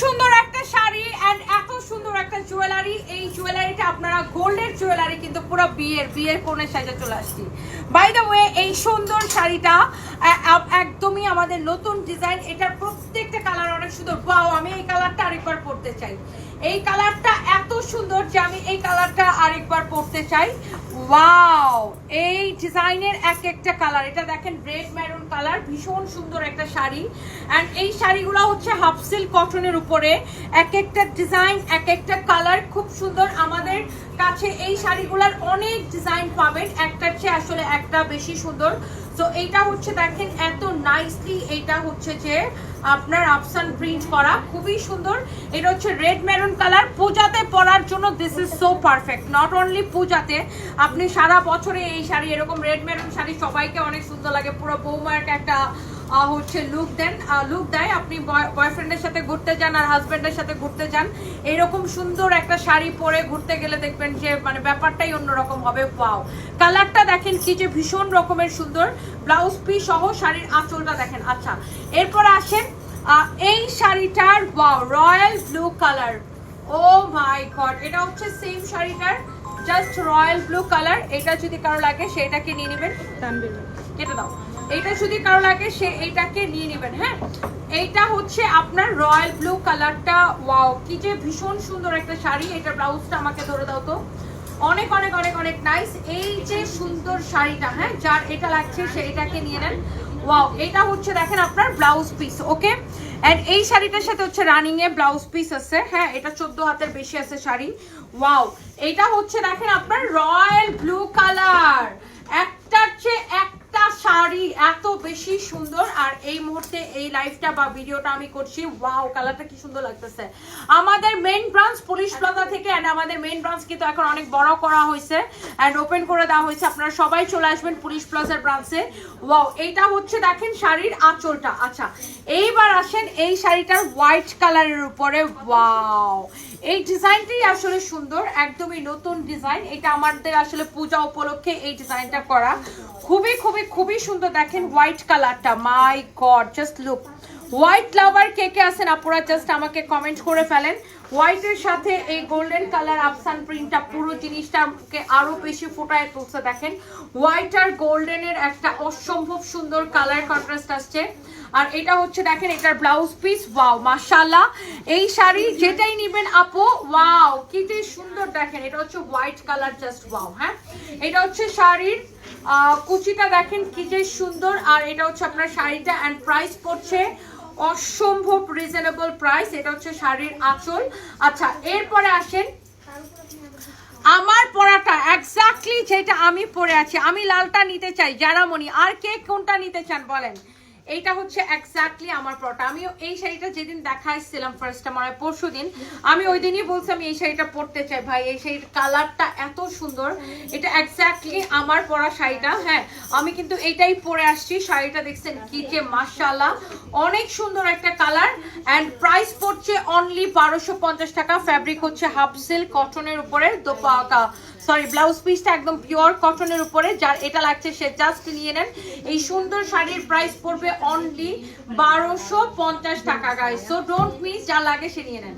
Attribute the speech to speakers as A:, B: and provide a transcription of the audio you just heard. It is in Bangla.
A: সুন্দর একটা শাড়ি এন্ড এত সুন্দর একটা জুয়েলারি এই জুয়েলারিটা আপনারা গোল্ডের জুয়েলারি কিন্তু পুরো বিয়ের বিয়ের কোণে সাজা চলে আসছি। বাই দ্য ওয়ে এই সুন্দর শাড়িটা একদমই আমাদের নতুন ডিজাইন এটার প্রত্যেকটা কালার অনেক সুন্দর। বাও আমি এই কালারটা আরেকবার পরতে চাই। এই কালারটা এত সুন্দর যে আমি এই কালারটা আরেকবার পরতে চাই। ওয়াও এই ডিজাইনের এক একটা কালার এটা দেখেন রেড ম্যারুন কালার ভীষণ সুন্দর একটা শাড়ি। অ্যান্ড এই শাড়িগুলো হচ্ছে হাফ সিল্ক কটনের উপরে। এক একটা ডিজাইন এক একটা কালার খুব সুন্দর। আমাদের কাছে এই শাড়িগুলোর অনেক ডিজাইন পাবেন। একটার চেয়ে আসলে একটা বেশি সুন্দর। তো এইটা হচ্ছে দেখেন এত নাইসলি এইটা হচ্ছে যে আপনার আফসান প্রিন্ট করা। খুবই সুন্দর। এটা হচ্ছে রেড মেরুন কালার পূজাতে পরার জন্য this is so perfect not only পূজাতে, আপনি সারা বছরে এই শাড়ি, এরকম রেড মেরুন শাড়ি সবাইকে অনেক সুন্দর লাগে। পুরো বৌমার একটা হচ্ছে লুক দেন। লুক দেয়। আপনি বয়ফ্রেন্ডের সাথে ঘুরতে যান আর হাজব্যান্ডের সাথে ঘুরতে যান। এরকম সুন্দর একটা শাড়ি পরে ঘুরতে গেলে দেখবেন যে মানে ব্যাপারটাই অন্যরকম হবে। পাও কালারটা দেখেন কি যে ভীষণ রকমের সুন্দর। ব্লাউজ পিস সহ শাড়ির আঁচলটা দেখেন। আচ্ছা এরপর আসেন এই শাড়িটার wow royal blue colour oh my God এটা হচ্ছে সেম শাড়িটার জাস্ট রয়্যাল ব্লু কালার এটা যদি কারও লাগে সেটাকে নিয়ে নেবেন। কেটে দাও। এইটা যদি কারও লাগে, সে এইটাকে নিয়ে নেবেন হ্যাঁ? এইটা হচ্ছে আপনার রয়্যাল ব্লু কালারটা। ওয়াও, কি যে ভীষণ সুন্দর একটা শাড়ি। এটা ব্লাউজটা আমাকে ধরে দাও তো। অনেক অনেক অনেক অনেক নাইস এই যে সুন্দর শাড়িটা হ্যাঁ যার এটা লাগছে, সে এটাকে নিয়ে নেন। ওয়াও, এটা হচ্ছে দেখেন আপনার ব্লাউজ পিস ওকে? এন্ড এই শাড়িটার সাথে হচ্ছে রানিং এ ব্লাউজ পিস আছে হ্যাঁ? এটা চোদ্দ হাতের বেশি আছে শাড়ি। ওয়াও, এটা হচ্ছে দেখেন আপনার রয়্যাল ব্লু কালার। একটার চেয়ে বেশি সুন্দর আর এই মুহূর্তে এই লাইভটা বা ভিডিওটা আমি করছি। ওয়াও কালারটা কি সুন্দর লাগতেছে। আমাদের মেইন ব্রাঞ্চ পুলিশ প্লাজা থেকে এন্ড আমাদের মেইন ব্রাঞ্চ কিন্তু এখন অনেক বড় করা হয়েছে এন্ড ওপেন করে দেওয়া হয়েছে। আপনারা সবাই চলে আসবেন পুলিশ প্লাজার ব্রাঞ্চে ওয়াও এইটা হচ্ছে দেখেন শাড়ির আঁচলটা। আচ্ছা এইবার আসেন এই শাড়িটার হোয়াইট কালারের উপরে। ওয়াও এই ডিজাইনটাই আসলে সুন্দর, একদমই নতুন ডিজাইন এটা আমাদের আসলে পূজা উপলক্ষে এই ডিজাইনটা করা। খুবই খুবই খুবই সুন্দর। দেখেন হোয়াইট কালারটা my God just look white lover কে কে আছেন আপনারা জাস্ট আমাকে কমেন্ট করে ফেলেন। হোয়াইটের সাথে এই গোল্ডেন কালার আফসান প্রিন্টটা পুরো জিনিসটাকে আরও বেশি ফোটায় তুলছে, দেখেন। হোয়াইট আর গোল্ডেনের একটা অসম্ভব সুন্দর কালার কন্ট্রাস্ট আসছে। আর এটা হচ্ছে, দেখেন, এটার ব্লাউজ পিস ওয়াও মাশাআল্লাহ। এই শাড়ি যেটাই নেবেন আপু ওয়াও কি সুন্দর, দেখেন। এটা হচ্ছে হোয়াইট কালার জাস্ট ওয়াও হ্যাঁ? এটা হচ্ছে শাড়ির কুচিটা দেখেন কি যে সুন্দর, আর এটা হচ্ছে আপনার শাড়িটা অ্যান্ড প্রাইস পড়ছে অসম্ভব রিজনেবল প্রাইস এটা হচ্ছে শাড়ির আঁচল। আচ্ছা এরপরে আসেন, আমার পরাটা এক্স্যাক্টলি যেটা আমি পরে আছি, আমি লালটা নিতে চাই, জারামণি। আর কে কোনটা নিতে চান বলেন? এইটা হচ্ছে এক্স্যাক্টলি আমার পরাটা আমি এই শাড়িটা যেদিন দেখাইছিলাম ফার্স্ট আমার পরশু দিন, আমি ওই দিনই বলছি আমি এই শাড়িটা পরতে চাই ভাই, এই শাড়ির কালারটা এত সুন্দর। এটা এক্স্যাক্টলি আমার পরা শাড়িটা হ্যাঁ। আমি কিন্তু এইটাই পরে আসছি, শাড়িটা দেখছেন কি যে মাশাআল্লাহ। অনেক সুন্দর একটা কালার অ্যান্ড প্রাইস পড়ছে অনলি বারোশো পঞ্চাশ টাকা। ফ্যাব্রিক হচ্ছে হাফ সিল্ক কটনের উপরে দোপাকা সরি ব্লাউজ পিসটা একদম পিওর কটনের উপরে, যার এটা লাগছে, সে জাস্ট নিয়ে নেন। এই সুন্দর শাড়ির প্রাইস পড়বে অনলি বারোশো পঞ্চাশ টাকা গাইস সো ডোন্ট মিস যা লাগে সে নিয়ে নেন।